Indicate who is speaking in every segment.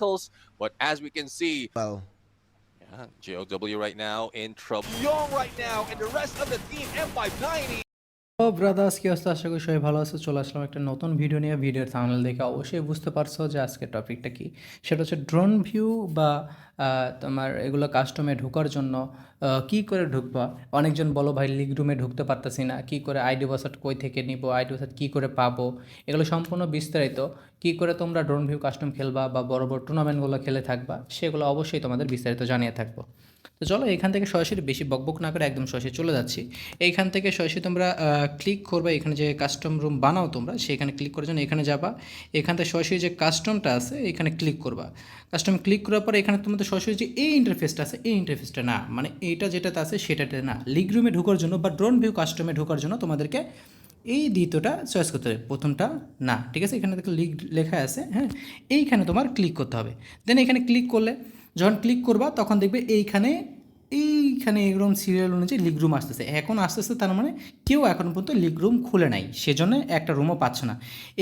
Speaker 1: tackles, but as we can see,
Speaker 2: Well,
Speaker 1: yeah, JOW right now in trouble. Young right now, and the rest of the team, M590.
Speaker 3: ও brothers কি অবস্থা? আশা করি সবাই ভালো আছে। চলে আসলাম একটা নতুন ভিডিও নিয়ে। ভিডিওর থামনেল দেখে অবশ্যই বুঝতে পারছ যে আজকের টপিকটা কি। সেটা হচ্ছে ড্রোন ভিউ বা তোমার এগুলো কাস্টমে ঢোকার জন্য কি করে ঢুকবা? অনেকজন বলো, ভাই লিগ রুমে ঢুকতে পারতেছি না। কি করে আইডি বাসাট কই থেকে নিব? আইডি বাসাট কী করে পাবো? এগুলো সম্পূর্ণ বিস্তারিত। কি করে তোমরা ড্রোন ভিউ কাস্টম খেলবা বা বড় বড় টুর্নামেন্টগুলো খেলে থাকবা, সেগুলো অবশ্যই তোমাদের বিস্তারিত জানিয়ে থাকব। তো চলো এখান থেকে সরাসরি বেশি বকবক না করে একদম সরাসরি চলে যাচ্ছি। এইখান থেকে সরাসরি তোমরা ক্লিক করবে, এখানে যে কাস্টম রুম বানাও তোমরা, সেখানে ক্লিক করার জন্য এখানে যাবা। এখান থেকে সরাসরি যে কাস্টমটা আছে, এখানে ক্লিক করবা। কাস্টম ক্লিক করার পরে এখানে তোমাদের সরাসরি যে এই ইন্টারফেসটা আছে, এই ইন্টারফেসটা না মানে এইটা যেটাতে আছে, সেটাতে না। লিগ রুমে ঢোকার জন্য বা ড্রোন ভিউ কাস্টমে ঢোকার জন্য তোমাদেরকে এই দ্বিতীয়টা চয়েস করতে হবে। প্রথমটা না, ঠিক আছে? এখানে দেখো লিগ লেখা আছে হ্যাঁ? এইখানে তোমার ক্লিক করতে হবে। দেন এখানে ক্লিক করলে যখন ক্লিক করবা, তখন দেখবে এইখানে এইখানে এরকম সিরিয়াল অনুযায়ী লিগ রুম আসতেছে। এখন আস্তে আস্তে তার মানে কেউ এখন পর্যন্ত লিগ রুম খুলে নাই। সেজন্য একটা রুমও পাচ্ছ না।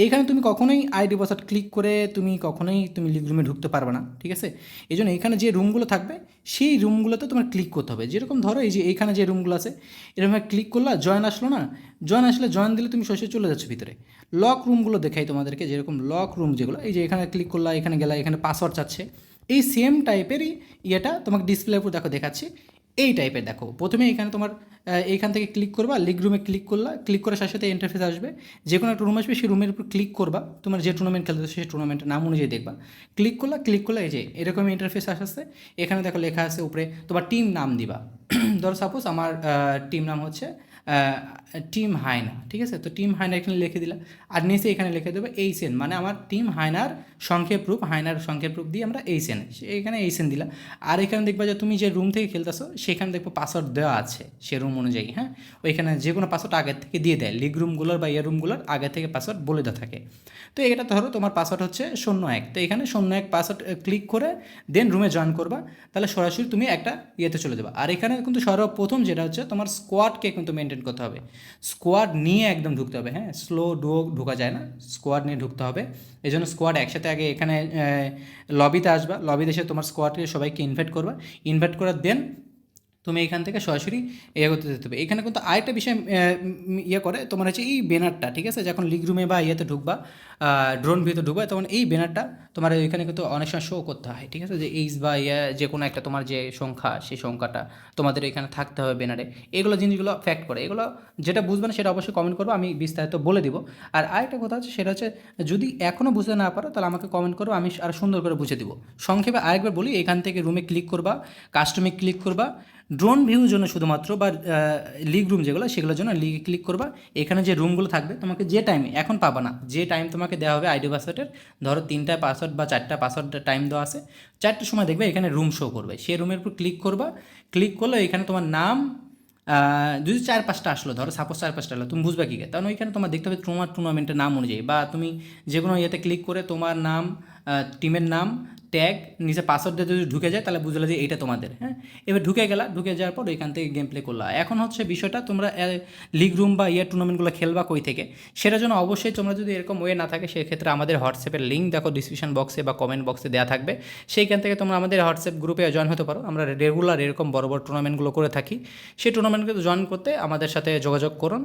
Speaker 3: এইখানে তুমি কখনোই আইডি বসাট ক্লিক করে তুমি কখনোই তুমি লিগ রুমে ঢুকতে পারবে না, ঠিক আছে? এই জন্য এইখানে যে রুমগুলো থাকবে, সেই রুমগুলোতে তোমার ক্লিক করতে হবে। যেরকম ধরো এই যে এইখানে যে রুমগুলো আছে, এরকম ক্লিক করলা জয়েন আসলো না জয়েন আসলে জয়েন দিলে তুমি সরাসরি চলে যাচ্ছ ভিতরে। লক রুমগুলো দেখাই তোমাদেরকে, যেরকম লক রুম যেগুলো, এই যে এখানে ক্লিক করলা, এখানে গেলা, এখানে পাসওয়ার্ড চাচ্ছে। এই সেম টাইপেরই ইয়েটা তোমাকে ডিসপ্লের উপর দেখো দেখাচ্ছি। এই টাইপের দেখো, প্রথমে এখানে তোমার এইখান থেকে ক্লিক করবা লিগ রুমে ক্লিক করলা ক্লিক করার সাথে সাথে ইন্টারফেস আসবে। যে কোনো একটা রুম আসবে, সেই রুমের উপর ক্লিক করবা। তোমার যে টুর্নামেন্ট খেলতে সেই টুর্নামেন্টের নাম অনুযায়ী দেখবা। ক্লিক করলা ক্লিক করলা, এই যে, এরকম ইন্টারফেস আসছে এখানে দেখো লেখা আছে উপরে, তোমার টিম নাম দিবা। ধরো সাপোজ আমার টিম নাম হচ্ছে টিম হায়না ঠিক আছে? তো টিম হায়না এখানে লিখে দিলাম। আর নিচে এখানে লিখে দেবে এইসেন মানে আমার টিম হায়নার সংক্ষেপ রূপ হায়নার সংক্ষেপ রূপ দিয়ে আমরা এইসেন এখানে এইসেন দিলাম। আর এখানে দেখবা যে তুমি যে রুম থেকে খেলতেছো, সেখানে দেখব পাসওয়ার্ড দেওয়া আছে সে রুম অনুযায়ী হ্যাঁ? ওইখানে যে কোনো পাসওয়ার্ড আগের থেকে দিয়ে দেয়, লিগ রুমগুলোর বা ইয়ে রুমগুলোর আগে থেকে পাসওয়ার্ড বলে দেওয়া থাকে। তো এটা ধরো তোমার পাসওয়ার্ড হচ্ছে শূন্য এক, তো এখানে শূন্য এক পাসওয়ার্ড ক্লিক করে দেন রুমে জয়েন করবা, তাহলে সরাসরি তুমি একটা ইয়েতে চলে যাবে। আর এখানে কিন্তু সর্বপ্রথম যেটা হচ্ছে তোমার স্কোয়াডকে কিন্তু মেনটেন করতে হবে। স্কোয়াড নিয়ে একদম ঢুকতে হবে হ্যাঁ? স্লো ডুও ঢোকা যায় না। স্কোয়াড নিয়ে ঢুকতে হবে। এই জন্য স্কোয়াড একসাথে আগে এখানে লবিতে আসবা। লবিতে এসে তোমার স্কোয়াডকে সবাইকে ইনভাইট করবা। ইনভাইট করার দেন তুমি এখান থেকে সরাসরি ইয়ে করতে যেতে হবে। এখানে কিন্তু আরেকটা বিষয় ইয়ে করে, তোমার হচ্ছে এই ব্যানারটা, ঠিক আছে? যখন লিগ রুমে বা ইয়েতে ঢুকবা ড্রোন ভিতরে ঢুকবা, তখন এই ব্যানারটা তোমার এখানে কিন্তু অনেক সময় শো করতে হয়, ঠিক আছে? যে এইচ বা ইয়ে যে কোনো একটা তোমার যে সংখ্যা, সেই সংখ্যাটা তোমাদের এখানে থাকতে হবে ব্যানারে। এগুলো জিনিসগুলো ফ্যাক্ট করে। এগুলো যেটা বুঝবে না, সেটা অবশ্যই কমেন্ট করব, আমি বিস্তারিত বলে দিব। আর আরেকটা কথা হচ্ছে, সেটা হচ্ছে যদি এখনও বুঝতে না পারো, তাহলে আমাকে কমেন্ট করো, আমি আরও সুন্দর করে বুঝে দিব। সংক্ষেপে আরেকবার বলি, এখান থেকে রুমে ক্লিক করবা কাস্টমে ক্লিক করবা ড্রোন ভিউর জন্য শুধুমাত্র বা লিগ রুম যেগুলো, সেগুলোর জন্য লিগে ক্লিক করবা এখানে যে রুমগুলো থাকবে, তোমাকে যে টাইমে এখন পাবা না, যে টাইম তোমাকে দেওয়া হবে আইডি পাসওয়ার্ডের ধরো তিনটা পাসওয়ার্ড বা চারটা পাসওয়ার্ড টাইম দেওয়া আছে চারটের সময় দেখবে এখানে রুম শো করবে সেই রুমের উপর ক্লিক করবা ক্লিক করলে এখানে তোমার নাম যদি চার পাঁচটা আসলো, ধরো সাপোজ চার পাঁচটা আসলো, তুমি বুঝবে কী করে? কারণ ওইখানে তোমার দেখতে হবে তোমার টুর্নামেন্টের নাম অনুযায়ী, বা তুমি যে কোনো ইয়েতে ক্লিক করে তোমার নাম টিমের নাম ট্যাগ নিচে পাসওয়ার্ড দিয়ে যদি ঢুকে যায়, তাহলে বুঝলে যে এইটা তোমাদের হ্যাঁ? এবার ঢুকে গেলা, ঢুকে যাওয়ার পর ওইখান থেকে গেম প্লে করলা। এখন হচ্ছে বিষয়টা, তোমরা লিগ রুম বা ইয়ার টুর্নামেন্টগুলো খেলবা কই থেকে? সেটার জন্য অবশ্যই তোমরা যদি এরকম ওয়ে না থাকে, সেক্ষেত্রে আমাদের হোয়াটসঅ্যাপের লিঙ্ক দেখো ডিসক্রিপশন বক্সে বা কমেন্ট বক্সে দেওয়া থাকবে। সেইখান থেকে তোমরা আমাদের হোয়াটসঅ্যাপ গ্রুপে জয়েন হতে পারো। আমরা রেগুলার এরকম বড় বড় টুর্নামেন্টগুলো করে থাকি। সেই টুর্নামেন্টগুলো জয়েন করতে আমাদের সাথে যোগাযোগ করুন।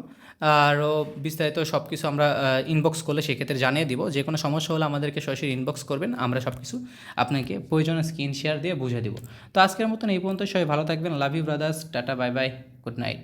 Speaker 3: আরও বিস্তারিত সব কিছু আমরা ইনবক্স করলে সেক্ষেত্রে জানিয়ে দিব। যে কোনো সমস্যা হলে আমাদেরকে সরাসরি ইনবক্স করবেন, আমরা সব কিছু আপনাকে প্রয়োজনে স্ক্রিন শেয়ার দিয়ে বুঝে দেবো। তো আজকের মতন এই পর্যন্ত সবাই ভালো থাকবেন। Love you brothers tata bye bye good night